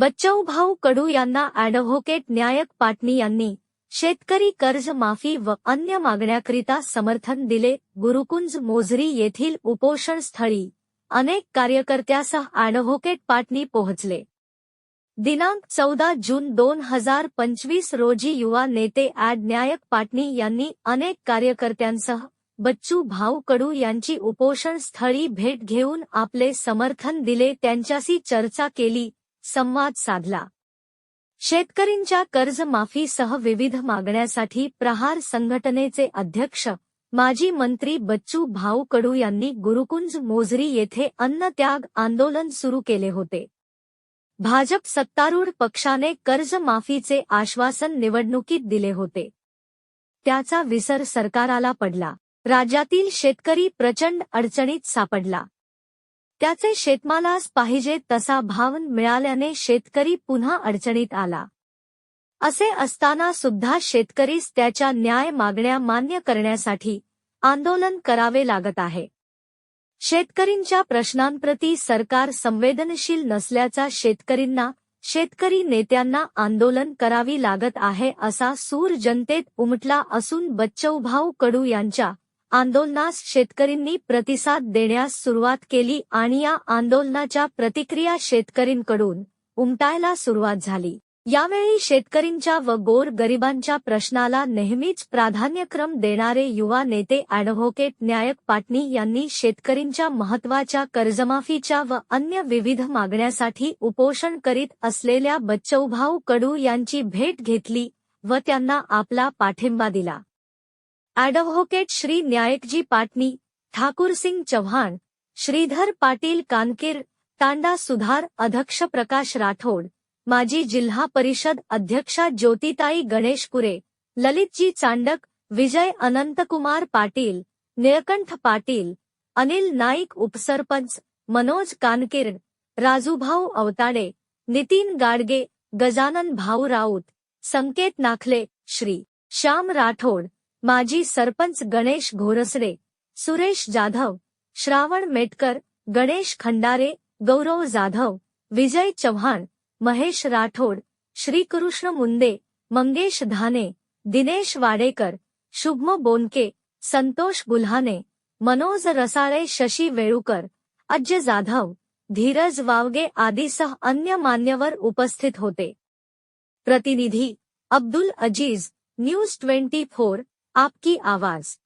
बच्चाऊभाऊ कडू यांना ॲडव्होकेट न्यायक पाटणी यांनी शेतकरी कर्ज माफी व अन्य मागण्याकरिता समर्थन दिले. गुरुकुंज मोझरी येथील उपोषण स्थळी अनेक कार्यकर्त्यासह ॲडव्होकेट पाटणी पोहोचले. दिनांक चौदा जून दोन हजार पंचवीस रोजी युवा नेते ॲड न्यायक पाटणी यांनी अनेक कार्यकर्त्यांसह बच्चू भाऊ कडू यांची उपोषण स्थळी भेट घेऊन आपले समर्थन दिले. त्यांच्याशी चर्चा केली. संवाद साधला. शेतकरींच्या कर्जमाफीसह विविध मागण्यासाठी प्रहार संघटनेचे अध्यक्ष माजी मंत्री बच्चू भाऊ कडू यांनी गुरुकुंज मोझरी येथे अन्नत्याग आंदोलन सुरू केले होते. भाजप सत्तारूढ पक्षाने कर्जमाफीचे आश्वासन निवडणुकीत दिले होते. त्याचा विसर सरकाराला पडला. राज्यातील शेतकरी प्रचंड अडचणीत सापडला. त्याचे शेतमालास पाहिजे तसा भाव मिळाल्याने शेतकरी पुन्हा अडचणीत आला. असे असताना सुद्धा शेतकरीस त्याच्या न्याय मागण्या मान्य करण्यासाठी आंदोलन करावे लागत आहे. शेतकरींच्या प्रश्नांप्रती सरकार संवेदनशील नसल्याचा शेतकरींना शेतकरी नेत्यांना आंदोलन करावी लागत आहे असा सूर जनतेत उमटला असून बच्चऊभाऊ कडू यांच्या आंदोलनास शेतकरींनी प्रतिसाद देण्यास सुरुवात केली आणि या आंदोलनाच्या प्रतिक्रिया शेतकरींकडून उमटायला सुरुवात झाली. यावेळी शेतकरींच्या व गोर गरिबांच्या प्रश्नाला नेहमीच प्राधान्यक्रम देणारे युवा नेते ॲडव्होकेट न्यायक पाटणी यांनी शेतकरींच्या महत्त्वाच्या कर्जमाफीच्या व अन्य विविध मागण्यासाठी उपोषण करीत असलेल्या बच्चौभाऊ कडू यांची भेट घेतली व त्यांना आपला पाठिंबा दिला. ॲडव्होकेट श्री न्यायकजी पाटणी ठाकूरसिंग चव्हाण श्रीधर पाटील कानकीर तांडा सुधार अध्यक्ष प्रकाश राठोड माजी जिल्हा परिषद अध्यक्षा ज्योतिताई गणेशपुरे ललितजी चांडक विजय अनंतकुमार पाटील निळकंठ पाटील अनिल नाईक उपसरपंच मनोज कानकीर राजूभाऊ अवताडे नितीन गाडगे गजानन भाऊ राऊत संकेत नाखले श्री श्याम राठोड माजी सरपंच गणेश घोरसडे सुरेश जाधव, श्रावण मेटकर, गणेश खंडारे, गौरव जाधव, विजय चव्हाण, महेश राठोड, श्रीकृष्ण मुंदे, मंगेश धाने, दिनेश वाडेकर, शुभम बोनके, संतोष गुल्हाने मनोज रसाळे, शशी वेळुकर, अज्य जाधव, धीरज वावगे आदीसह अन्य मान्यवर उपस्थित होते. प्रतिनिधी Abdul Aziz, news twenty four आपकी आवाज।